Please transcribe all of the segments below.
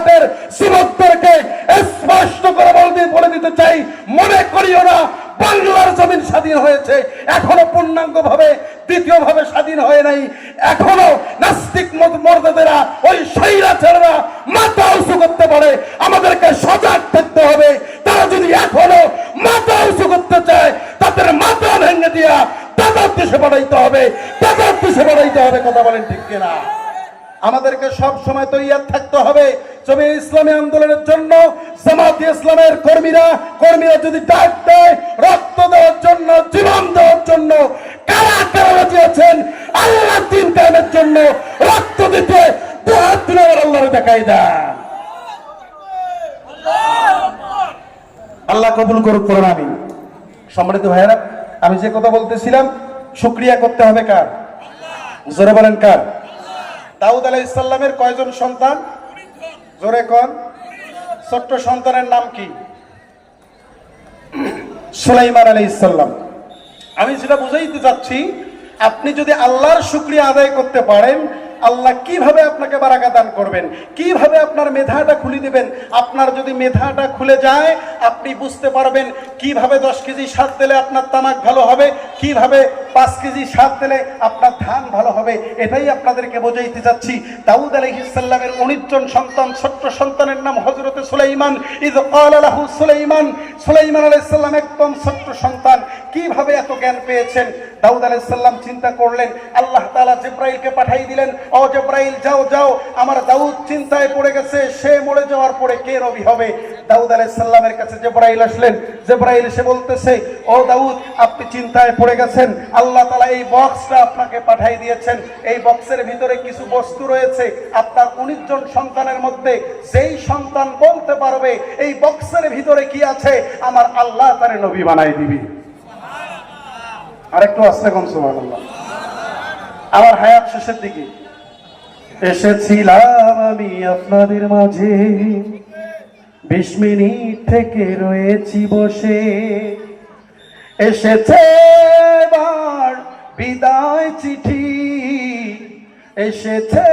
হাটের যুবকদেরকে স্পষ্ট করে বলে দি- বলে দিতে চাই, মনে করিও না, বাংলার জমিন স্বাধীন হয়েছে, এখনও পূর্ণাঙ্গ ভাবে দ্বিতীয় ভাবে স্বাধীন হয় নাই, এখনও নাস্তিক মত- মর্যাদারা ওই সৈরা ছেলেরা মাথা উঁচু করতে পারে আমাদেরকে সজাগ থাকতে হবে, তারা যদি এখনও মাথা উঁচু করতে চায়, তাদের মাথা ভেঙে দিয়া তাদের দেশে বাড়াইতে হবে, তাদের দেশে বাড়াইতে হবে, কথা বলেন ঠিক কিনা? আমাদেরকে সব সময় তৈয়ার থাকতে হবে। জমি ইসলামী আন্দোলনের জন্য, জামাতি ইসলামের কর্মীরা কর্মীরা যদি ডাক দেয়, রক্ত দেওয়ার জন্য, জীবন দেওয়ার জন্য, কারা কারা আছেন? আল্লাহ দিন কায়েমের জন্য রক্ত দিতে দুহাত আল্লাহর দেখাই দেন। আল্লাহ কবুল করুক করুন আমি সম্মানিত ভাইয়েরা, আমি যে কথা বলতেছিলাম, শুক্রিয়া করতে হবে কার? জোরে বলেন কার? দাউদ আলাহ ইসলামের কয়জন সন্তান? জোরে কন। ছোট্ট সন্তানের নাম কি? সুলাইমান আলী ইসাল্লাম আমি যেটা বুঝাইতে চাচ্ছি, আপনি যদি আল্লাহর শুক্রিয়া আদায় করতে পারেন, আল্লাহ কীভাবে আপনাকে বারাকা দান করবেন? কীভাবে আপনার মেধাটা খুলে দিবেন? আপনার যদি মেধাটা খুলে যায়, আপনি বুঝতে পারবেন কীভাবে দশ কেজি সাত দিলে আপনার তামাক ভালো হবে, কীভাবে পাঁচ কেজি সাত দিলে আপনার ধান ভালো হবে, এটাই আপনাদেরকে বোঝাইতে চাচ্ছি। দাউদ আলহিসাল্লামের উনিশজন সন্তান, ছোট্ট সন্তানের নাম হজরতে সুলাইমান। ইজ আলাহু সুলাইমান সুলাইমান আলাইসাল্লাম একদম ছোট্ট সন্তান। কীভাবে এত জ্ঞান পেয়েছেন? দাউদ আলাইসাল্লাম চিন্তা করলেন, আল্লাহ তাআলা জিব্রাইলকে পাঠাই দিলেন, ও জিব্রাইল, যাও যাও, আমার দাউদ চিন্তায় পড়ে গেছে, সে মরে যাওয়ার পরে কে রবি হবে? দাউদ আলাইসাল্লামের কাছে জিব্রাইল আসলেন। জিব্রাইল এসে বলতেছে, ও দাউদ, আপনি চিন্তায় পড়ে গেছেন। আল্লাহ তাআলা এই বক্সটা আপনাকে পাঠাই দিয়েছেন। এই বক্সের ভিতরে কিছু বস্তু রয়েছে। আপনার উনিশ জন সন্তানের মধ্যে যেই সন্তান বলতে পারবে, এই বক্সের ভিতরে কি আছে, আমার আল্লাহ তারে নবী বানাই দিবি। আরেকটু আসতে কম, সুবহানাল্লাহ। আমার হায়াত শেষের দিকে। এসেছিলাম আমি আপনাদের মাঝে। বিশ মিনিট থেকে রয়েছি বসে। এসেছে এবার বিদায় চিঠি। এসেছে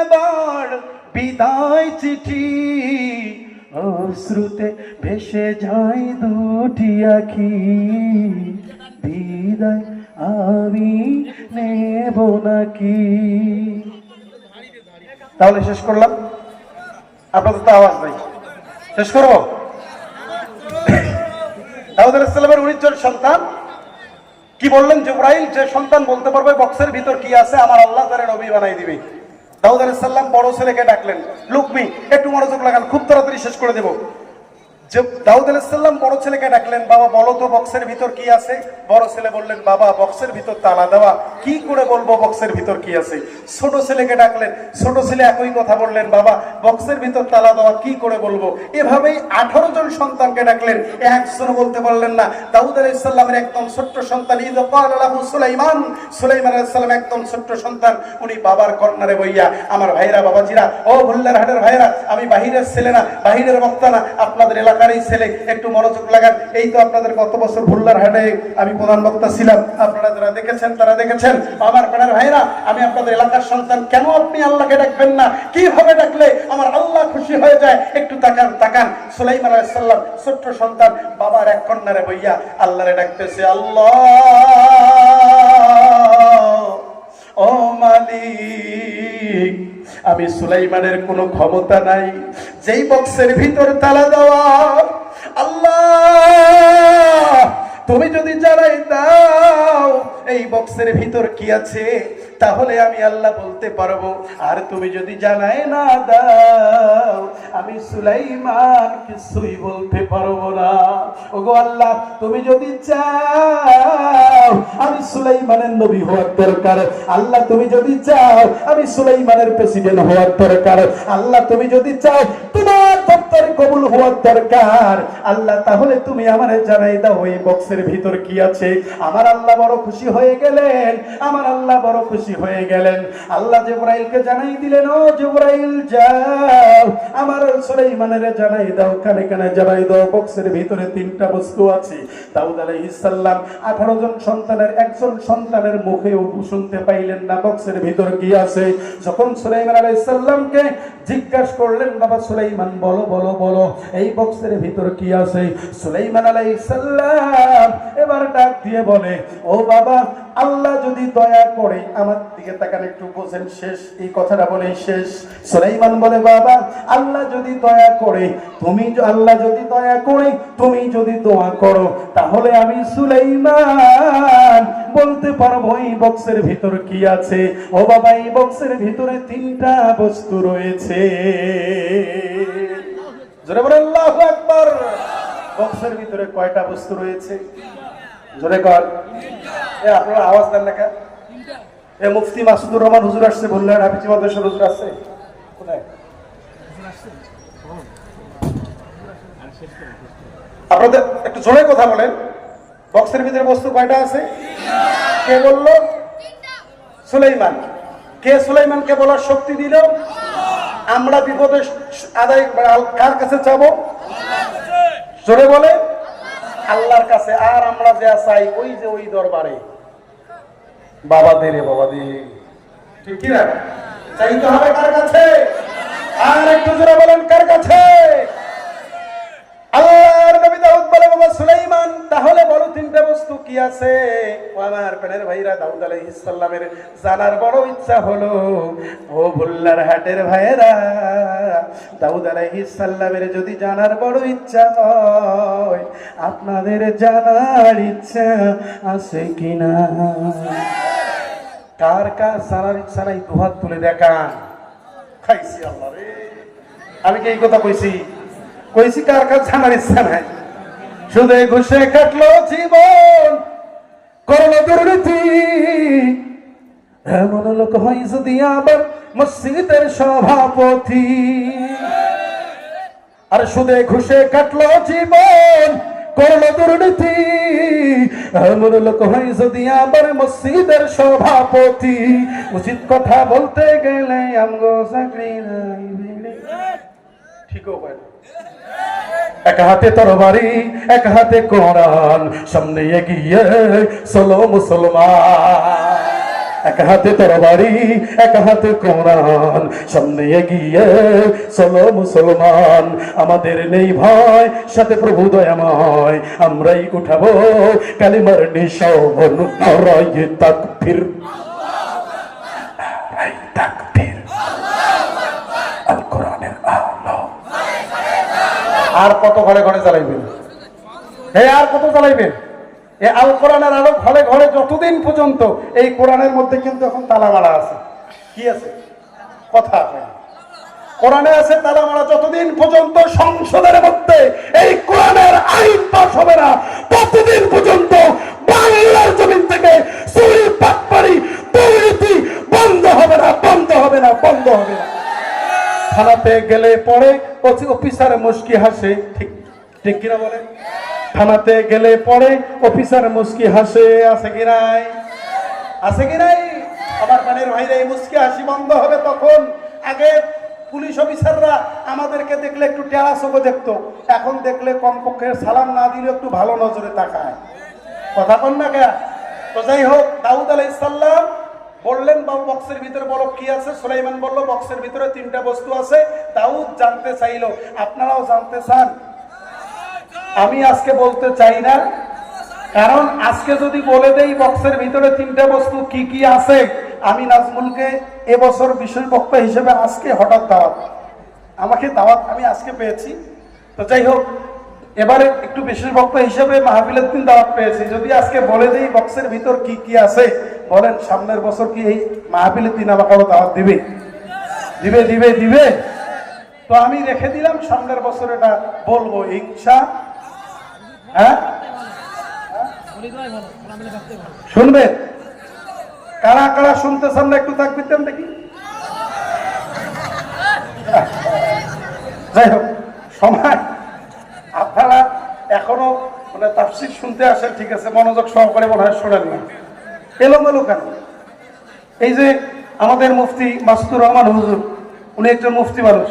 এবার বিদায় চিঠি। অশ্রুতে ভেসে যায় দুটি আখি। বিদায় আমি নেব নাকি? তাহলে শেষ করলাম। আপনাদের তো আওয়াজ নাই। শেষ করব দাউদ আলাইসাল্লামের জন সন্তান। কি বললেন জিব্রাইল? যে সন্তান বলতে পারবে বক্সের ভিতর কি আছে, আমার আল্লাহ তারে নবী বানাই দিবে। দাউদ আলাইসাল্লাম বড় ছেলেকে ডাকলেন, লুকমি, একটু মনোযোগ লাগান, খুব তাড়াতাড়ি শেষ করে দেবো। যে দাউদ আলাইসাল্লাম বড় ছেলেকে ডাকলেন, বাবা, বলো তো বক্সের ভিতর কি আছে? বড় ছেলে বললেন, বাবা, বক্সের ভিতর তালা দেওয়া। কি করে বলব বক্সের ভিতর কি আছে? ছোট ছেলেকে ডাকলেন, ছোট ছেলে একই কথা বললেন, বাবা, বক্সের ভিতর তালা দেওয়া কি করে বলব? এভাবেই আঠারো জন সন্তানকে ডাকলেন, একজন বলতে পারলেন না, দাউদ আলাইসাল্লামের একদম ছোট্ট সন্তান আল্লাহু সুলাইমান সুলাইমান আলাইসাল্লাম একদম ছোট্ট সন্তান, উনি বাবার কর্নারে বইয়া, আমার ভাইরা বাবাজিরা, ও ভুল্লার হাটের ভাইরা আমি বাহিরের ছেলে না, বাহিরের বক্তা না, আপনাদের এলাকারই ছেলে, একটু মনোযোগ লাগান, এই তো আপনাদের গত বছর ভুল্লার হাটে আমি প্রধান বক্তা ছিলাম, আপনারা যারা দেখেছেন, তারা দেখেছেন আমার পাড়ার ভাইরা আমি আপনাদের এলাকার সন্তান, কেন আপনি আল্লাহকে ডাকবেন না? কীভাবে ডাকলে আমার আল্লাহ খুশি হয়ে যায়? একটু তাকান তাকান। সুলাইমান আলাইসাল্লাম ছোট্ট সন্তান, বাবার এক কন্যারে বইয়া আল্লাহরে ডাকতেছে, আল্লাহ, ও মালিক, আমি সুলাইমানের কোনো ক্ষমতা নাই। যেই বক্সের ভিতর তালা দেওয়া, আল্লাহ, তুমি যদি জানাই দাও এই বক্সের ভিতর কি আছে? তাহলে আমি আল্লাহ বলতে পারব, আর তুমি যদি জানাই না দাও, আমি সুলাইমান কিছুই বলতে পারব না। ওগো আল্লাহ, তুমি যদি চাও, আমি সুলাইমানের নবী হওয়ার দরকার। আল্লাহ, তুমি যদি চাও, আমি সুলাইমানের প্রেসিডেন্ট হওয়ার দরকার। আল্লাহ, তুমি যদি চাও, তোমার দপ্তরে কবুল হওয়ার দরকার। আল্লাহ, তাহলে তুমি আমারে জানাই দাও ওই বক্সের ভিতর কি আছে? আমার আল্লাহ বড় হয়ে গেলেন। আমার আল্লাহ বড় খুশি খুশি হয়ে গেলেন। আল্লাহ জেব্রাইলকে জানাই দিলেন, ও জেব্রাইল, যাও। আমার সুলাইমানের জানাই দাও, কানে কানে জানাই দাও, বক্সের ভিতরে তিনটা বস্তু আছে। দাউদ আলাইহিস সালাম 18 জন সন্তানের, একজন সন্তানের মুখেও শুনতে পাইলেন না, বক্সের ভিতর কি আছে? যখন সুলাইমান আলাইহিস সালামকে জিজ্ঞাসা করলেন, বাবা সুলাইমান, বলো বলো বলো, এই বক্সের ভিতর কি আছে? সুলাইমান আলাইহিস সালাম এবার ডাক দিয়ে বলে, ও বাবা আল্লাহ যদি দয়া করে আমার দিকে তাকান একটু বোঝেন, শেষ, এই কথাটা বলে শেষ। সুলাইমান বলে, বাবা, আল্লাহ যদি দয়া করে, তুমি আল্লাহ যদি দয়া করে, তুমি যদি দোয়া করো, তাহলে আমি সুলাইমান বলতে পারব, এই বক্সের ভিতর কি আছে? ও বাবা, এই বক্সের ভিতরে তিনটা বস্তু রয়েছে। বক্সের ভিতরে কয়টা বস্তু রয়েছে? জোরে কর। এ আপনারা আওয়াজ দেন না এ মুফতি মাসুদুর রহমান হুজুর আসছে বললেন হাফিজি মাদ্রাসা হুজুর আসছে কোথায়? আপনাদের একটু জোরে কথা বলেন। বক্সের ভিতরে বস্তু কয়টা আছে? কে বলল? সুলাইমান। কে সুলাইমানকে বলার শক্তি দিল? আমরা বিপদে আদায় কার কাছে যাব? জোরে বলে। আল্লাহর কাছে। আর আমরা যা চাই ওই যে ওই দরবারে। বাবা দে রে বাবা দে ঠিক কি না চাইতে হবে কার কাছে? আর একটু জোরে বলেন, কার কাছে? আল্লাহর নবী দাউদ বলে, বাবা সুলাইমান, তাহলে বলো তিনটা বস্তু কি আছে? আমার প্রাণের ভাইরা দাউদ আলাইহিস সালামের জানার বড় ইচ্ছা হলো, ও ভুল্লার হাটের ভাইরা দাউদ আলাইহিস সালামের যদি জানার বড় ইচ্ছা হয়, আপনাদের জানার ইচ্ছা আছে কিনা? কার কার সারা নাই দুহাত তুলে দেখান? খাইছি আল্লাহ রে। আমি কি এই কথা কইছি? কইছি কার কার জানার ইচ্ছা নাই। শুধু ঘুষে কাটলো জীবন, করল দুর্নীতি। এমন লোক হয় যদি আবার মসজিদের সভাপতি। আর সুদে ঘুষে কাটলো জীবন করল দুর্নীতি। এমন লোক হয় যদি আবার মসজিদের সভাপতি। উচিত কথা বলতে গেলে আমগো চাকরি ঠিক। এক হাতে তরবারি, এক হাতে কোরআন, সামনে এগিয়ে চলো মুসলমান। এক হাতে তরবারি, এক হাতে কোরআন। সামনে এগিয়ে, চলো মুসলমান, আমাদের নেই ভয়, সাথে প্রভু দয়াময়। আমরাই উঠাবো কালিমার আলো আর কত ঘরে ঘরে চালাইবেন হ্যাঁ আর কত চালাইবেন এ আল কোরআনের আলো ঘরে ঘরে যতদিন পর্যন্ত এই কোরআনের মধ্যে কিন্তু এখন তালা মারা আছে। কি আছে? কথা কোরআনে আছে তালা মারা যতদিন পর্যন্ত সংসদের মধ্যে এই কোরআনের আইন পাস হবে না, ততদিন পর্যন্ত বাংলার জমিন থেকে চুরি, পাটপাড়ি, দুর্নীতি বন্ধ হবে না, বন্ধ হবে না, বন্ধ হবে না। থানাতে গেলে পরে অফি- অফিসার মুস্কি হাসে। ঠিক ঠিক কিনা বলে থানাতে গেলে পরে অফিসার মুস্কি হাসে, আছে কি নাই? আছে কি নাই? আমার পানের ভাইরা এই মুস্কি হাসি বন্ধ হবে তখন। আগে পুলিশ অফিসাররা আমাদেরকে দেখলে একটু টেরা চোখে দেখতো। এখন দেখলে কমপক্ষে সালাম না দিলে একটু ভালো নজরে তাকায়। কথা কন না কে তো যাই হোক, দাউদ আলাইসাল্লাম বললেন, বাবু, বক্সের ভিতরে বলো কি আছে? সুলাইমান বলল, বক্সের ভিতরে তিনটা বস্তু আছে। দাউদ জানতে চাইলো, আপনারাও জানতে চান? আমি আজকে বলতে চাই না। কারণ আজকে যদি বলে দেই বক্সের ভিতরে তিনটা বস্তু কি কি আছে, আমি নাজমুলকে এবছর বিশেষ বক্তা হিসেবে আজকে হঠাৎ দাওয়াত। আমাকে দাওয়াত আমি আজকে পেয়েছি। তো যাই হোক, এবারে একটু বিশেষ বক্তা হিসেবে মাহফিলের দিন দাওয়াত পেয়েছি। যদি আজকে বলে দেই বক্সের ভিতর কি কি আছে, বলেন সামনের বছর কি এই মাহফিলের দিন আমাকে আরও দাওয়াত দিবে? দিবে দিবে দিবে? তো আমি রেখে দিলাম সামনের বছর এটা বলব, ইনশা হ্যাঁ? শুনবে? কারা কারা শুনতেছেন না একটু তাক দিতেন দেখি। যাই হোক, সময়। আপনারা এখনও মানে তাফসির শুনতে আসেন, ঠিক আছে? মনোযোগ সহকারে মনে হয় শোনেন না। এলোমেলো কেন? এই যে আমাদের মুফতি মাসুদুর রহমান হুজুর, উনি একজন মুফতি মানুষ।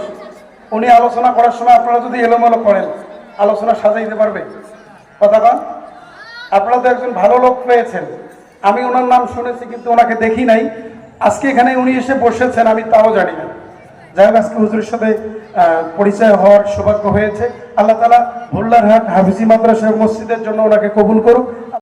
উনি আলোচনা করার সময় আপনারা যদি এলোমেলো করেন, আলোচনা সাজাইতে পারবে কথা আপনারা তো একজন ভালো লোক পেয়েছেন। আমি ওনার নাম শুনেছি, কিন্তু ওনাকে দেখি নাই। আজকে এখানে উনি এসে বসেছেন, আমি তাও জানি না। যাই হোক, আজকে হুজুরের সাথে পরিচয় হওয়ার সৌভাগ্য হয়েছে। আল্লাহ তালা ভোল্লারহাট হাফিজি মাদ্রাসা মসজিদের জন্য ওনাকে কবুল করুক।